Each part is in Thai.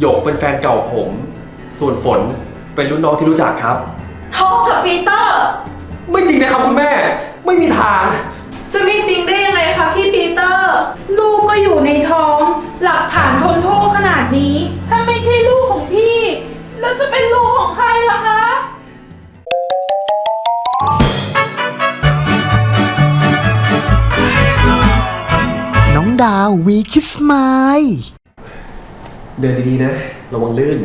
หยกเป็นแฟนเก่าผม ส่วนฝนเป็นรุ่นน้องที่รู้จักครับ ท้องกับปีเตอร์ ไม่จริงนะครับคุณแม่ ไม่มีทาง จะไม่จริงได้ยังไงคะพี่ปีเตอร์ ลูกก็อยู่ในท้อง หลักฐานทนโทษขนาดนี้ ถ้าไม่ใช่ลูกของพี่ แล้วจะเป็นลูกของใครล่ะคะ น้องดาววีคิสไมล์ เดินดีๆนะ ระวังลื่น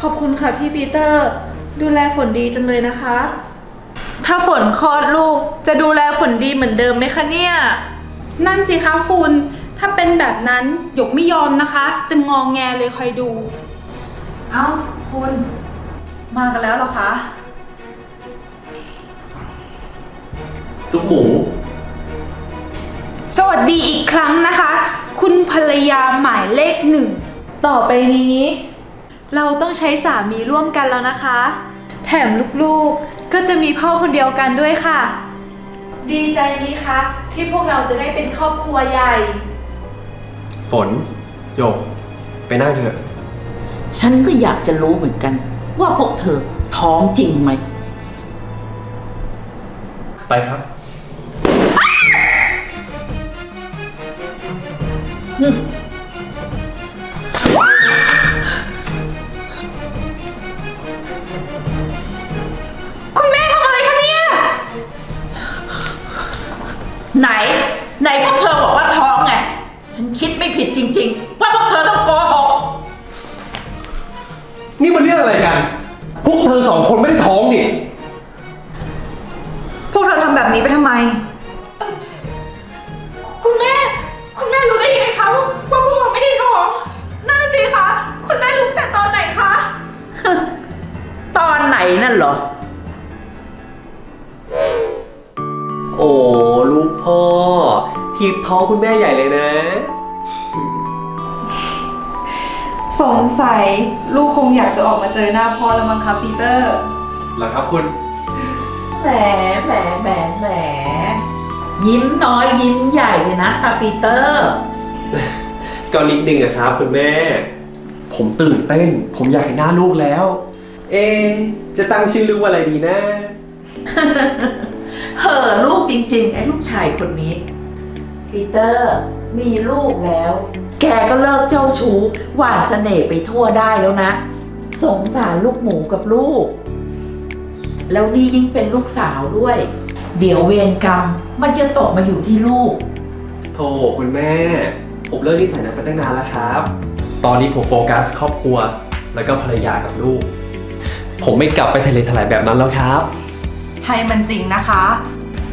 ขอบคุณค่ะพี่ปีเตอร์ ดูแลฝนดีจังเลยนะคะ ถ้าฝนคลอดลูกจะดูแลฝนดีเหมือนเดิมไหมคะเนี่ย นั่นสิคะคุณ ถ้าเป็นแบบนั้นหยกไม่ยอมนะคะ จะงองแงเลยคอยดู เอ้า คุณ มากันแล้วเหรอคะ ลูกหมู สวัสดีอีกครั้งนะคะ คุณภรรยาหมายเลขหนึ่ง ต่อไปนี้ เราต้องใช้สามีร่วมกันแล้วนะคะ แถมลูกๆก็จะมีพ่อคนเดียวกันด้วยค่ะ ดีใจไหมคะ ที่พวกเราจะได้เป็นครอบครัวใหญ่ ฝนหยก ไปนั่งเถอะ ฉันก็อยากจะรู้เหมือนกัน ว่าพวกเธอท้องจริงไหม ไปครับคุณ ไหน ไหนพวกเธอบอกว่าท้องไง ฉันคิดไม่ผิดจริง ๆ ว่าพวกเธอต้องโกหก นี่มันเรื่องอะไรกัน พวกเธอสองคนไม่ได้ท้องนี่ พวกเธอทำแบบนี้ไปทำไม คุณแม่ คุณแม่รู้ได้ยังไงคะว่าพวกเราไม่ได้ท้องนั่นสิคะ คุณแม่รู้แต่ตอนไหนคะ ตอนไหนนั่นเหรอ โอ้ลูกพ่อทีบท้องคุณแม่ใหญ่เลยนะ สงสัยลูกคงอยากจะออกมาเจอหน้าพ่อแล้วมั้งคะปีเตอร์หรอครับคุณ แหมแหมแหมแหมยิ้มน้อยยิ้มใหญ่เลยนะตาปีเตอร์ ก็นิดนึงอะครับ คุณแม่ ผมตื่นเต้น ผมอยากเห็นหน้าลูกแล้ว เอะจะตั้งชื่อลูกว่าอะไรดีนะ เห่อลูกจริง ๆ ไอ้ลูกชายคนนี้ ปีเตอร์มีลูกแล้ว แกก็เลิกเจ้าชู้หวานเสน่ห์ไปทั่วได้แล้วนะ สงสารลูกหมูกับลูก แล้วนี่ยิ่งเป็นลูกสาวด้วย เดี๋ยวเวรกรรมมันจะตกมาอยู่ที่ลูกโธ่คุณแม่ ผมเลิกนิสัยนั้นไปตั้งนานแล้วครับ ตอนนี้ผมโฟกัสครอบครัว แล้วก็ภรรยากับลูก ผมไม่กลับไปทะเลทลายแบบนั้นแล้วครับ ให้มันจริงนะคะ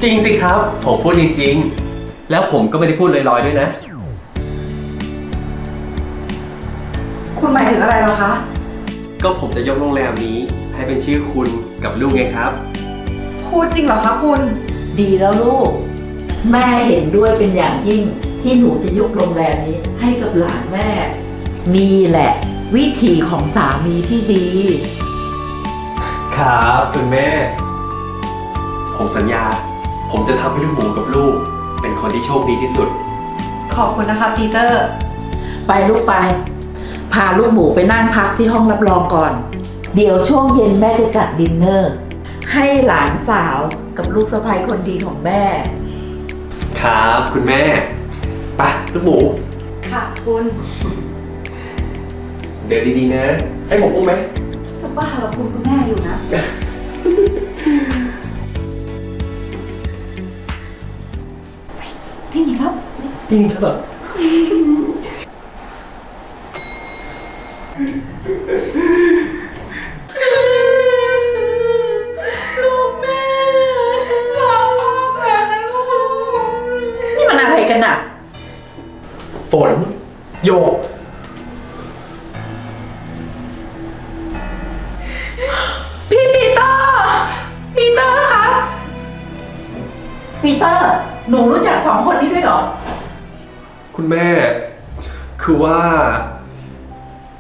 จริงสิครับ ผมพูดจริงๆ แล้วผมก็ไม่ได้พูดลอยๆด้วยนะ คุณหมายถึงอะไรเหรอคะ ก็ผมจะยกโรงแรมนี้ให้เป็นชื่อคุณกับลูกไงครับ พูดจริงเหรอคะคุณ ดีแล้วลูก แม่เห็นด้วยเป็นอย่างยิ่งที่หนูจะยกโรงแรมนี้ให้กับหลานแม่ นี่แหละ วิธีของสามีที่ดี ครับ คุณแม่ ผมสัญญา ผมจะทำให้ลูกหมูกับลูก เป็นคนที่โชคดีที่สุด ขอบคุณนะคะปีเตอร์ ไปลูกไป พาลูกหมูไปนั่งพักที่ห้องรับรองก่อน เดี๋ยวช่วงเย็นแม่จะจัดดินเนอร์ ให้หลานสาวกับลูกสะใภ้คนดีของแม่ ครับคุณแม่ไปลูกหมู ค่ะคุณ เดินดีๆนะ ให้ผมอุ้มไหมจะบ้าเหรอคุณคุณแม่อยู่นะ ที่นี่ครับจริงครับลูกแม่รอพ่อก่อนนะลูก นี่มันอะไรกันน่ะ ฝน โยก ว่า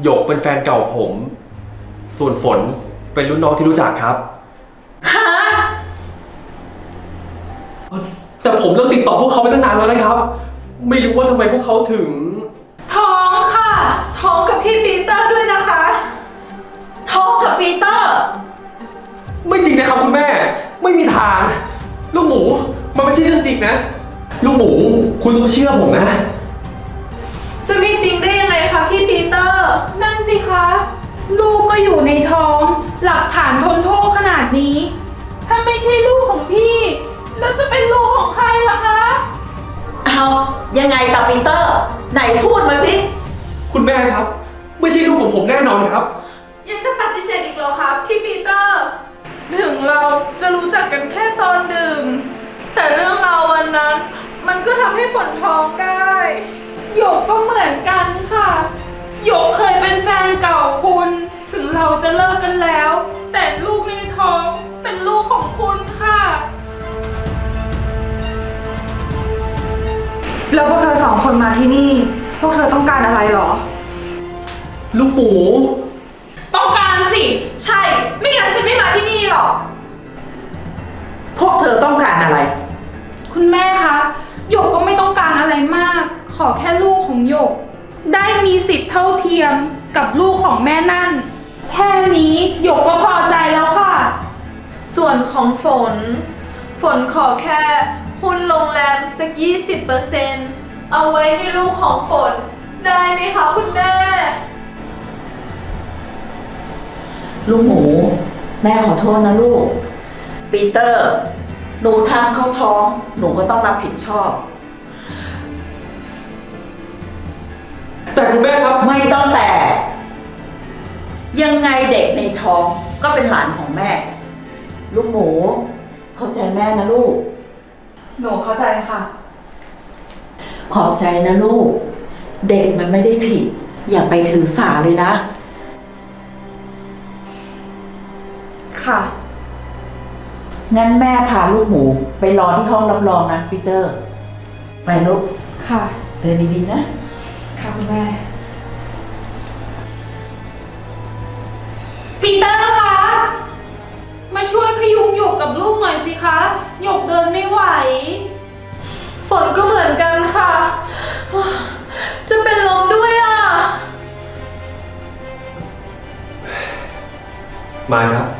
หยกเป็นแฟนเก่าผม ส่วนฝนเป็นรุ่นน้องที่รู้จักครับ ฮะแต่ผมเลิกติดต่อพวกเขาไปตั้งนานแล้วนะครับ ไม่รู้ว่าทำไมพวกเขาถึง ท้องค่ะ ท้องกับพี่ปีเตอร์ด้วยนะคะ ท้องกับปีเตอร์ ไม่จริงนะครับคุณแม่ ไม่มีทาง ลูกหมู มันไม่ใช่เรื่องจริงนะ ลูกหมู คุณต้องเชื่อผมนะ สิคะ ลูกก็อยู่ในท้อง หลักฐานทนโทษขนาดนี้ ถ้าไม่ใช่ลูกของพี่ แล้วจะเป็นลูกของใครล่ะคะ เอายังไงกับปีเตอร์ ไหนพูดมาสิ คุณแม่ครับ ไม่ใช่ลูกของผมแน่นอนครับ ยังจะปฏิเสธอีกเหรอคะพี่ปีเตอร์ ถึงเราจะรู้จักกันแค่ตอนดื่ม แต่เรื่องราววันนั้น มันก็ทำให้ฝนท้องได้ หยกก็เหมือนกันค่ะ หยกเคยเป็นแฟนเก่าคุณ ถึงเราจะเลิกกันแล้ว แต่ลูกในท้องเป็นลูกของคุณค่ะ แล้วพวกเธอสองคนมาที่นี่ พวกเธอต้องการอะไรเหรอ ลูกหมูต้องการสิ ใช่ ไม่งั้นฉันไม่มาที่นี่หรอก พวกเธอต้องการอะไร คุณแม่คะ หยกก็ไม่ต้องการอะไรมาก ขอแค่ลูกของหยก ได้มีสิทธิ์เท่าเทียมกับลูกของแม่นั่น แค่นี้หยกก็พอใจแล้วค่ะ ส่วนของฝน ฝนขอแค่หุ้นโรงแรมสัก 20%เอาไว้ให้ลูกของฝนได้ไหมคะคุณแม่ ลูกหมู แม่ขอโทษนะลูก ปีเตอร์ หนูทางเข้าท้อง หนูก็ต้องรับผิดชอบ แต่คุณแม่ครับ ไม่ต้องแต่ ยังไงเด็กในท้องก็เป็นหลานของแม่ ลูกหมู เข้าใจแม่นะลูก หนูเข้าใจค่ะ ขอบใจนะลูก เด็กมันไม่ได้ผิด อย่าไปถือสาเลยนะ ค่ะ งั้นแม่พาลูกหมูไปรอที่ห้องรับรองนะปีเตอร์ ไปลูกค่ะ เดินดีๆนะ ค่ะคุณแม่ ปีเตอร์คะ มาช่วยพยุงหยกกับลูกหน่อยสิคะ หยกเดินไม่ไหว ฝนก็เหมือนกันค่ะ จะเป็นลมด้วยอะ มาครับ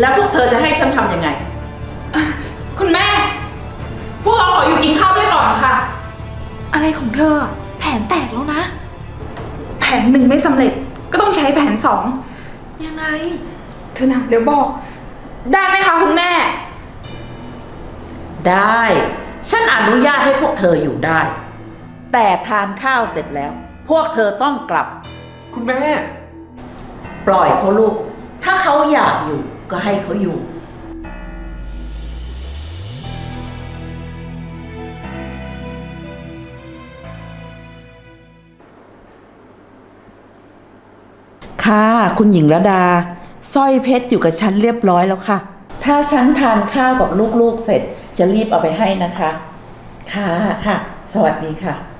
แล้วพวกเธอจะให้ฉันทำยังไง คุณแม่ พวกเราขออยู่กินข้าวด้วยก่อนค่ะ อะไรของเธอ แผนแตกแล้วนะ แผนหนึ่งไม่สำเร็จก็ต้องใช้แผนสองยังไง เธอนะเดี๋ยวบอก ได้ไหมคะคุณแม่ ได้ ฉันอนุญาตให้พวกเธออยู่ได้ แต่ทานข้าวเสร็จแล้ว พวกเธอต้องกลับ คุณแม่ ปล่อยเขาลูก ถ้าเขาอยากอยู่ ก็ให้เขาอยู่ ค่ะ คุณหญิงระดาสร้อยเพชรอยู่กับฉันเรียบร้อยแล้วค่ะ ถ้าฉันทานข้าวกับลูกๆเสร็จจะรีบเอาไปให้นะคะ ค่ะค่ะ สวัสดีค่ะ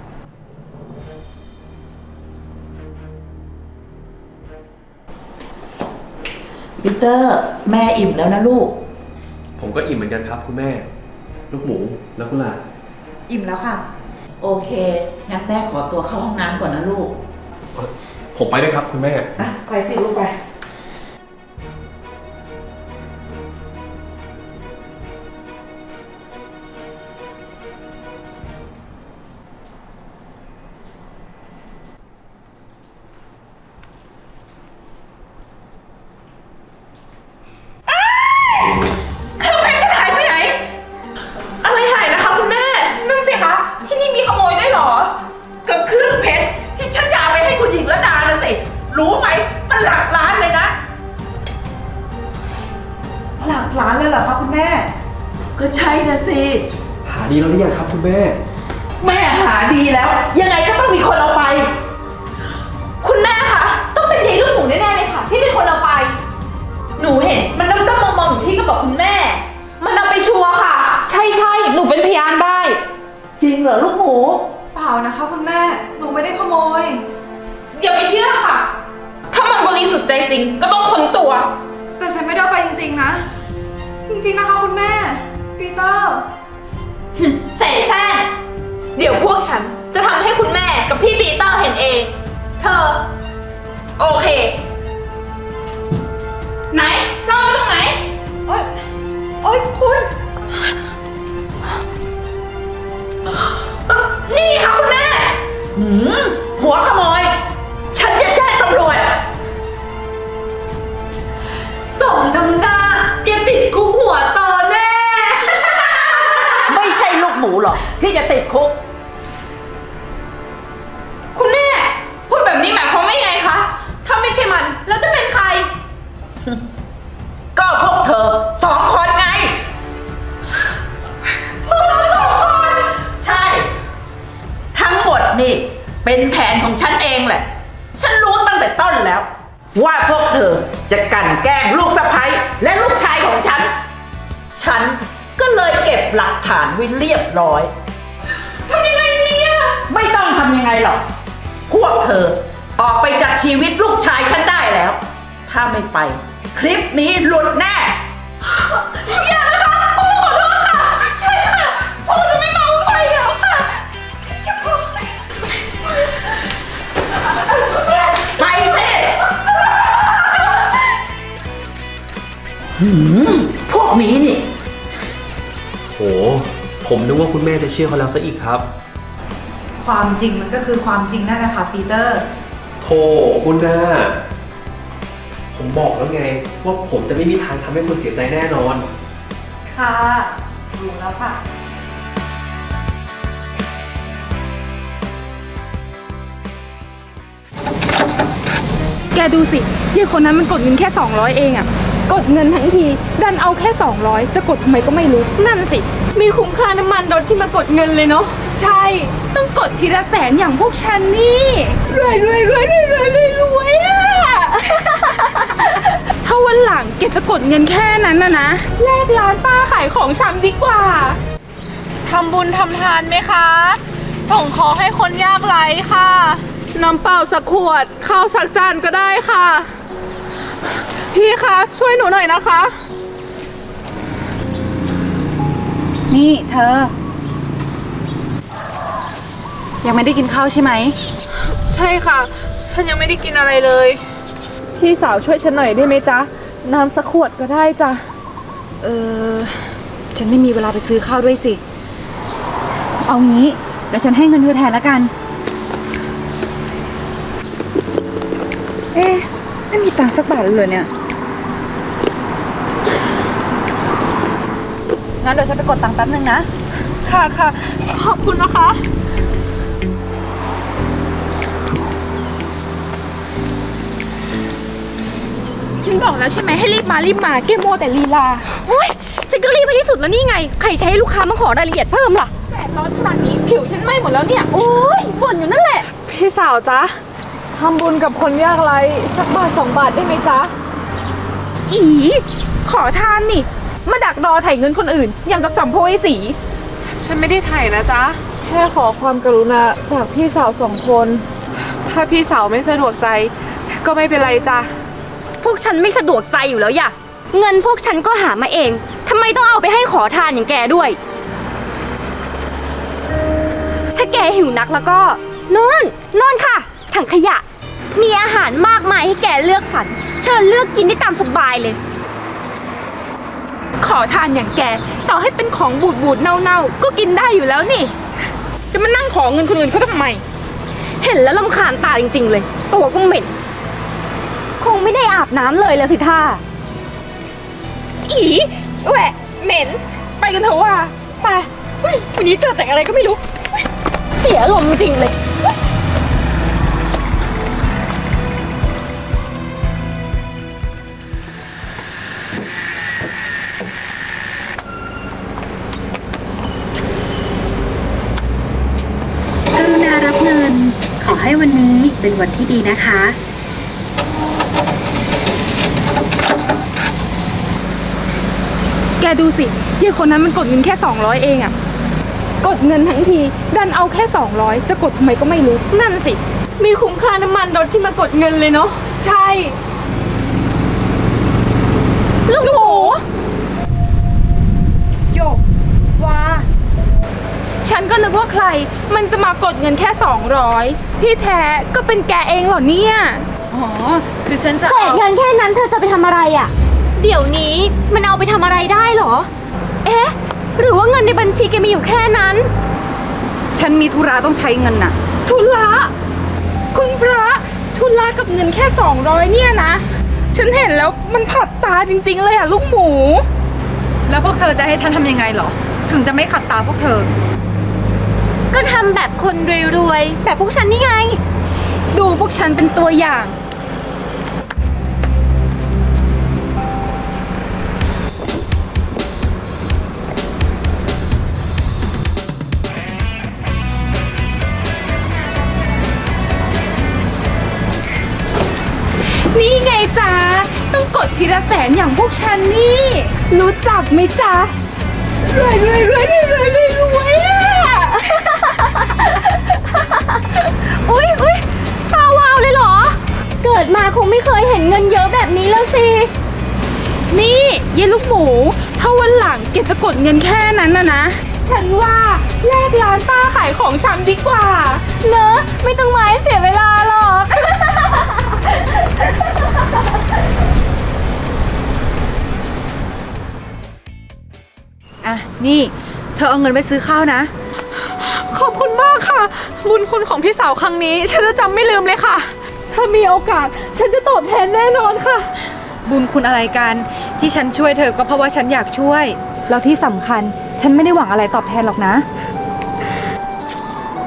ปีเตอร์แม่อิ่มแล้วนะลูก ผมก็อิ่มเหมือนกันครับคุณแม่ ลูกหมูแล้วคุณล่ะ อิ่มแล้วค่ะ โอเค งั้นแม่ขอตัวเข้าห้องน้ำก่อนนะลูก ผมไปด้วยครับคุณแม่ อะ ไปสิลูกไป ยานได้ จริงเหรอลูกหมู เปล่านะคะคุณแม่ หนูไม่ได้ขโมย อย่าไปเชื่อค่ะ ถ้ามันบริสุทธิ์ใจจริง ก็ต้องค้นตัว แต่ฉันไม่ได้เอาไปจริงๆนะ จริงๆนะคะคุณแม่ ปีเตอร์ เสแสร้งเดี๋ยวพวกฉันจะทำให้คุณแม่กับพี่ปีเตอร์เห็นเอง เธอ โอเค ไหนซ่อนไว้ตรงไหน โอ๊ย โอ๊ยคุณ นี่ค่ะคุณแม่หืมหัวขโมย ฉันจะแจ้งตำรวจ อออกไปจากชีวิตลูกชายฉันได้แล้ว ถ้าไม่ไป คลิปนี้หลุดแน่ อย่านะคะพวกเราขอโทษค่ะ ใช่ค่ะพวกเราจะไม่เมาไปแล้วค่ะอย่าพูดสิไปสิหืมพวกนี้นี่ โห ผมนึกว่าคุณแม่จะเชื่อเขาแล้วซะอีกครับ ความจริงมันก็คือความจริงนั่นแหละค่ะปีเตอร์ โธ่คุณน่าผมบอกแล้วไง ว่าผมจะไม่มีทางทำให้คุณเสียใจแน่นอน ค่ะรู้แล้วค่ะ แกดูสิยายคนนั้นมันกดเงินแค่ 200 เองอะกดเงินทั้งที ดันเอาแค่ 200 จะกดทำไมก็ไม่รู้ นั่นสิ มีคุ้มค่าน้ำมันรถที่มากดเงินเลยเนาะใช่ ต้องกดทีละแสนอย่างพวกฉันนี่รวยรวยรวยรวยรวยรวยรวยอะถ้าวันหลังแกจะกดเงินแค่นั้นนะนะแลกร้านป้าขายของชำดีกว่า ทำบุญทำทานไหมคะ ส่งของให้คนยากไร้ค่ะ น้ำเปล่าสักขวดข้าวสักจานก็ได้ค่ะ พี่คะช่วยหนูหน่อยนะคะ นี่เธอ ยังไม่ได้กินข้าวใช่ไหม ใช่ค่ะ ฉันยังไม่ได้กินอะไรเลย พี่สาวช่วยฉันหน่อยได้ไหมจ๊ะ น้ำสักขวดก็ได้จ้ะ เออ ฉันไม่มีเวลาไปซื้อข้าวด้วยสิ เอางี้เดี๋ยวฉันให้เงินเธอแทนแล้วกัน เอ๊ะไม่มีตังค์สักบาทเลยเหรอเนี่ย งั้นเดี๋ยวฉันไปกดตังค์แป๊บนึงนะ ค่ะค่ะขอบคุณนะคะ ฉันบอกแล้วใช่ไหมให้รีบมารีบมาเกมโมวแต่ลีลาโอ้ยฉันก็รีบไปที่สุดแล้วนี่ไง ใครใช้ให้ลูกค้ามาขอรายละเอียดเพิ่มล่ะแดดร้อนขนาดนี้ผิวฉันไหม้หมดแล้วเนี่ย โอ้ยบ่นอยู่นั่นแหละ พี่สาวจ๊ะทำบุญกับคนยากไร้สักบาทสองบาทได้ไหมจ๊ะ อีขอทานนี่ มาดักรอไถ่เงินคนอื่น อย่างกับสัมภเวสี ฉันไม่ได้ไถ่นะจ๊ะ แค่ขอความกรุณาจากพี่สาวสองคน ถ้าพี่สาวไม่สะดวกใจ ก็ไม่เป็นไรจ้ะ พวกฉันไม่สะดวกใจอยู่แล้วอย่ะ เงินพวกฉันก็หามาเองทำไมต้องเอาไปให้ขอทานอย่างแกด้วย ถ้าแกหิวนักแล้วก็นอนนอนค่ะ ถังขยะ มีอาหารมากมายให้แกเลือกสรรเชิญเลือกกินได้ตามสบายเลย ขอทานอย่างแก ต่อให้เป็นของบูดบูดๆเน่าๆ ก็กินได้อยู่แล้วนี่ จะมานั่งขอเงินคนอื่นเขาทำไม เห็นแล้วลำคาญตาจริง ๆ เลย ตัวก็เหม็น คงไม่ได้อาบน้ำเลยแล้วสิท่า อีแหวะเหม็น ไปกันเถอะว่า ไปเฮ้ยวันนี้เจอแต่งอะไรก็ไม่รู้เสียลมณ์จริงเลย็นวันที่ดีนะคะ แกดูสิยี่คนนั้นมันกดเงินแค่ 200 เองอะกดเงินทั้งที ดันเอาแค่ 200 จะกดทำไมก็ไม่รู้ นั่นสิ มีคุ้มค่าน้ำมันรถที่มากดเงินเลยเนาะ ใช่ ฉันก็นึกว่าใคร มันจะมากดเงินแค่ 200 ที่แท้ก็เป็นแกเองเหรอเนี่ย อ๋อ คือฉันจะเศษเงินแค่นั้นเธอจะไปทำอะไรอะ่ะ เดี๋ยวนี้มันเอาไปทำอะไรได้เหรอ เอ๊ะ หรือว่าเงินในบัญชีแกมีอยู่แค่นั้น ฉันมีธุระต้องใช้เงินน่ะ ทุละคุณพระทุละกับเงินแค่ 200 เนี่ยนะ ฉันเห็นแล้วมันผัดตาจริงๆเลยอะลูกหมู แล้วพวกเธอจะให้ฉันทำยังไงเหรอ ถึงจะไม่ขัดตาพวกเธอ ก็ทำแบบคนรวยๆ แบบพวกฉันนี่ไง ดูพวกฉันเป็นตัวอย่าง นี่ไงจ๊ะ ต้องกดทีละแสนอย่างพวกฉันนี่ รู้จักไหมจ๊ะรวยรวยรวยรวยรวยรวยรวยอะ อุ๊ยอุ๊ยตาวาวเลยเหรอ เกิดมาคงไม่เคยเห็นเงินเยอะแบบนี้แล้วสิ นี่เยลูกหมู ถ้าวันหลังแกจะกดเงินแค่นั้นนะนะ ฉันว่าแลกร้านป้าขายของชำดีกว่า เนอะไม่ต้องมาให้เสียเวลาหรอก อะ นี่ เธอเอาเงินไปซื้อข้าวนะ ขอบคุณมากค่ะ บุญคุณของพี่สาวครั้งนี้ ฉันจะจำไม่ลืมเลยค่ะ ถ้ามีโอกาส ฉันจะตอบแทนแน่นอนค่ะ บุญคุณอะไรกัน ที่ฉันช่วยเธอก็เพราะว่าฉันอยากช่วย แล้วที่สำคัญฉันไม่ได้หวังอะไรตอบแทนหรอกนะ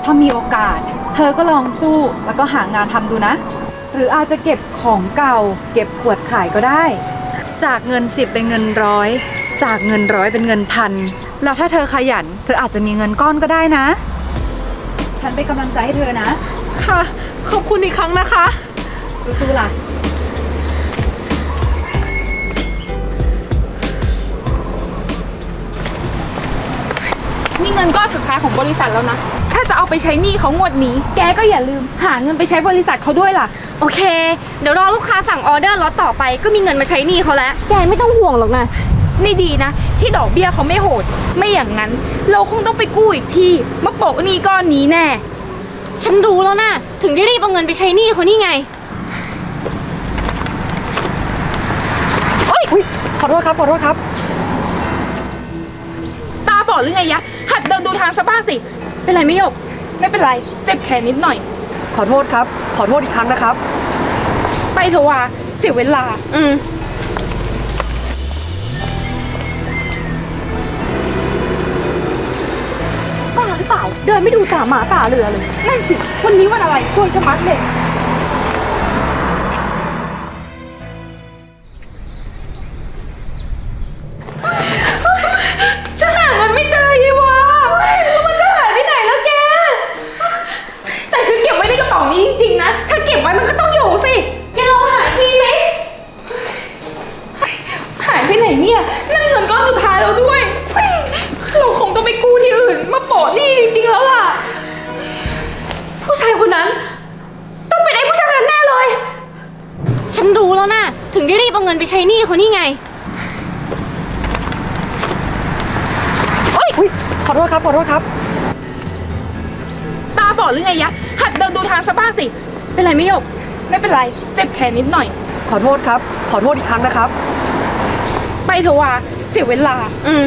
ถ้ามีโอกาส เธอก็ลองสู้แล้วก็หางานทำดูนะ หรืออาจจะเก็บของเก่า เก็บขวดขายก็ได้ จากเงินสิบเป็นเงินร้อย จากเงินร้อยเป็นเงินพัน แล้วถ้าเธอขยัน เธออาจจะมีเงินก้อนก็ได้นะ ฉันเป็นกำลังใจให้เธอนะ ค่ะ ขอบคุณอีกครั้งนะคะ สู้ๆล่ะ นี่เงินก้อนสุดท้ายของบริษัทแล้วนะ ถ้าจะเอาไปใช้หนี้เขางวดนี้ แกก็อย่าลืม หาเงินไปใช้บริษัทเขาด้วยล่ะ โอเค เดี๋ยวรอลูกค้าสั่งออเดอร์ล็อตต่อไปก็มีเงินมาใช้หนี้เขาแล้ว แกไม่ต้องห่วงหรอกนะ นี่ดีนะ ที่ดอกเบี้ยเขาไม่โหด ไม่อย่างนั้น เราคงต้องไปกู้อีกทีมาโปะหนี้ก้อนนี้แน่ ฉันรู้แล้วนะถึงได้รีบเอาเงินไปใช้หนี้เขานี่ไงขอโทษครับ ขอโทษครับ ตาบอดหรือไงยะ หัดเดินดูทางซะบ้างสิ เป็นไรไหม่ยก ไม่เป็นไร เจ็บแขนนิดหน่อย ขอโทษครับ ขอโทษอีกครั้งนะครับ ไปเถอะว่าเสียเวลา อืม เดินไม่ดูตาหมาตาเรือเลยนั่นสิ วันนี้วันอะไรซวยชะมัดเลยจะหาเงินไม่เจอยีวะมันจะหายไปไหนแล้วแก แต่ฉันเก็บไว้ในกระเป๋านี้จริงๆนะ ถ้าเก็บไว้มันก็ต้อง หรือไงยะ หัดเดินดูทางซะบ้างสิ เป็นไรไหม่ยก ไม่เป็นไร เจ็บแขนนิดหน่อย ขอโทษครับ ขอโทษอีกครั้งนะครับ ไปเถอะว่าเสียเวลา อืม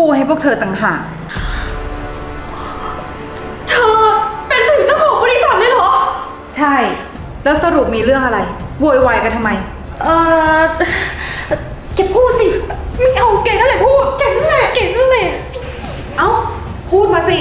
กู้ให้พวกเธอต่างหาก เธอเป็นถึงเจ้าของบริษัทเลยเหรอ ใช่ แล้วสรุปมีเรื่องอะไรโวยวายกันทำไม เออแกพูดสิ ไม่เอาแกนั่นแหละพูดแกนั่นแหละแกนั่นแหละ เอ้า พูดมาสิ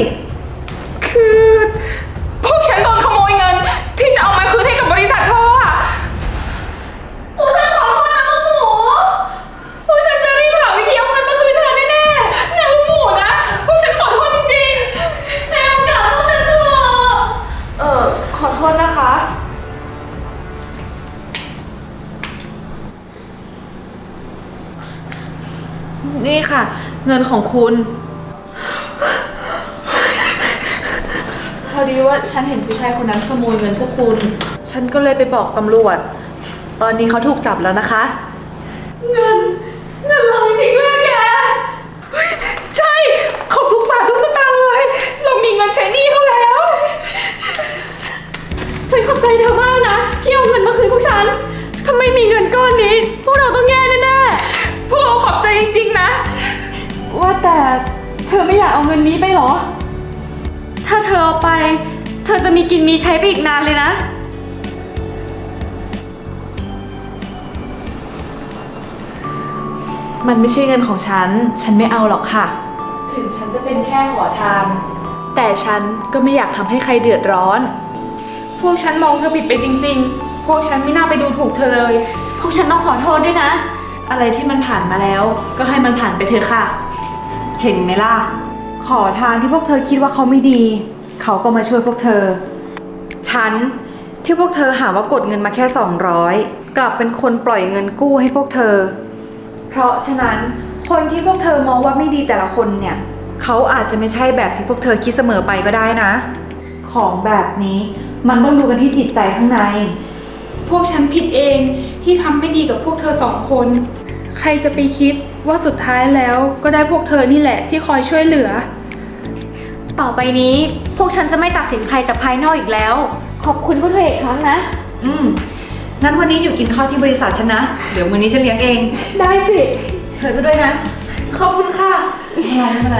เงินของคุณ พอดีว่าฉันเห็นผู้ชายคนนั้นขโมยเงินพวกคุณ ฉันก็เลยไปบอกตำรวจ ตอนนี้เขาถูกจับแล้วนะคะ เงิน เงินเราจริงด้วยแก ใช่ขอบทุกบาททุกสตางค์เลย เรามีเงินใช้หนี้เขาแล้ว ฉันขอบใจเธอมากนะ ที่เอาเงินมาคืนพวกฉัน ถ้าไม่มีเงินก้อนนี้ พวกเราต้องแย่แน่ๆ พวกเราขอบใจจริงๆนะ ว่าแต่เธอไม่อยากเอาเงินนี้ไปเหรอ ถ้าเธอเอาไป เธอจะมีกินมีใช้ไปอีกนานเลยนะ มันไม่ใช่เงินของฉัน ฉันไม่เอาหรอกค่ะ ถึงฉันจะเป็นแค่ขอทาน แต่ฉันก็ไม่อยากทำให้ใครเดือดร้อน พวกฉันมองเธอผิดไปจริง ๆ พวกฉันไม่น่าไปดูถูกเธอเลย พวกฉันต้องขอโทษด้วยนะ อะไรที่มันผ่านมาแล้ว ก็ให้มันผ่านไปเถอะค่ะ เห็นไหมล่ะ ขอทานที่พวกเธอคิดว่าเขาไม่ดี เขาก็มาช่วยพวกเธอ ฉันที่พวกเธอหาว่ากดเงินมาแค่ 200 กลับเป็นคนปล่อยเงินกู้ให้พวกเธอ เพราะฉะนั้นคนที่พวกเธอมองว่าไม่ดีแต่ละคนเนี่ย เขาอาจจะไม่ใช่แบบที่พวกเธอคิดเสมอไปก็ได้นะ ของแบบนี้มันต้องดูกันที่จิตใจข้างใน พวกฉันผิดเองที่ทำไม่ดีกับพวกเธอสองคน ใครจะไปคิด ว่าสุดท้ายแล้วก็ได้พวกเธอนี่แหละที่คอยช่วยเหลือ ต่อไปนี้พวกฉันจะไม่ตัดสินใครจากภายนอกอีกแล้ว ขอบคุณพวกเธออีกครั้งนะ อืมนั้นวันนี้อยู่กินข้าวที่บริษัทฉันนะ เดี๋ยวมื้อนี้ฉันเลี้ยงเอง ได้สิ เธอก็ด้วยนะ ขอบคุณค่ะไม่เป็นไรไม่เป็นไร